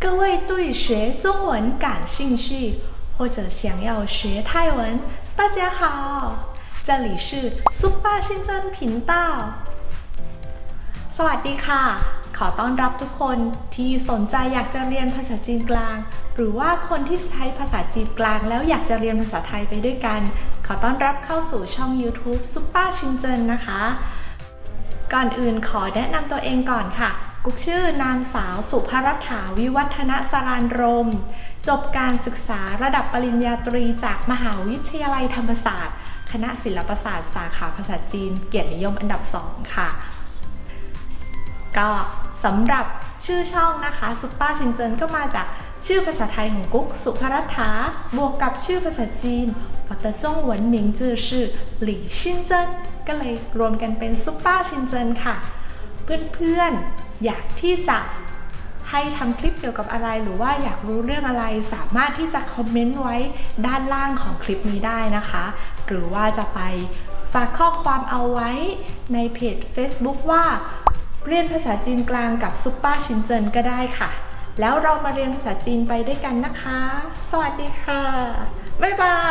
各位对学中文感兴趣，或者想要学泰文，大家好，这里是ซุปเปอร์ชินจัน频道。สวัสดีค่ะ ขอต้อนรับทุกคนที่สนใจอยากจะเรียนภาษาจีนกลาง หรือว่าคนที่ใช้ภาษาจีนกลาง แล้วอยากจะเรียนภาษาไทยไปด้วยกัน ขอต้อนรับเข้าสู่ช่อง YouTube ซุปเปอร์ชินเจินนะคะ ก่อนอื่นขอแนะนำตัวเองก่อนค่ะ กุ๊กชื่อนางสาวสุภรัฐาวิวัฒนสรานรม จบการศึกษาระดับปริญญาตรีจากมหาวิทยาลัยธรรมศาสตร์ คณะศิลปศาสตร์สาขาภาษาจีน เกียรตินิยมอันดับ 2 ค่ะ ก็สำหรับชื่อช่องนะคะซุปเปอร์ชินเจินก็มาจากชื่อภาษาไทยของกุ๊กสุภรัฐาบวกกับชื่อภาษาจีน我的中文名字是李新珍ก็เลยรวมกันเป็นซุปเปอร์ชินเจินค่ะ เพื่อนๆ อยากที่จะให้ทำคลิปเกี่ยวกับอะไรหรือว่าอยากรู้เรื่องอะไร สามารถที่จะคอมเมนต์ไว้ด้านล่างของคลิปนี้ได้นะคะ หรือว่าจะไปฝากข้อความเอาไว้ในเพจ Facebook ว่าเรียนภาษาจีนกลางกับซุปเปอร์ชินเจินก็ได้ค่ะ แล้วเรามาเรียนภาษาจีนไปด้วยกันนะคะ สวัสดีค่ะ บ๊ายบาย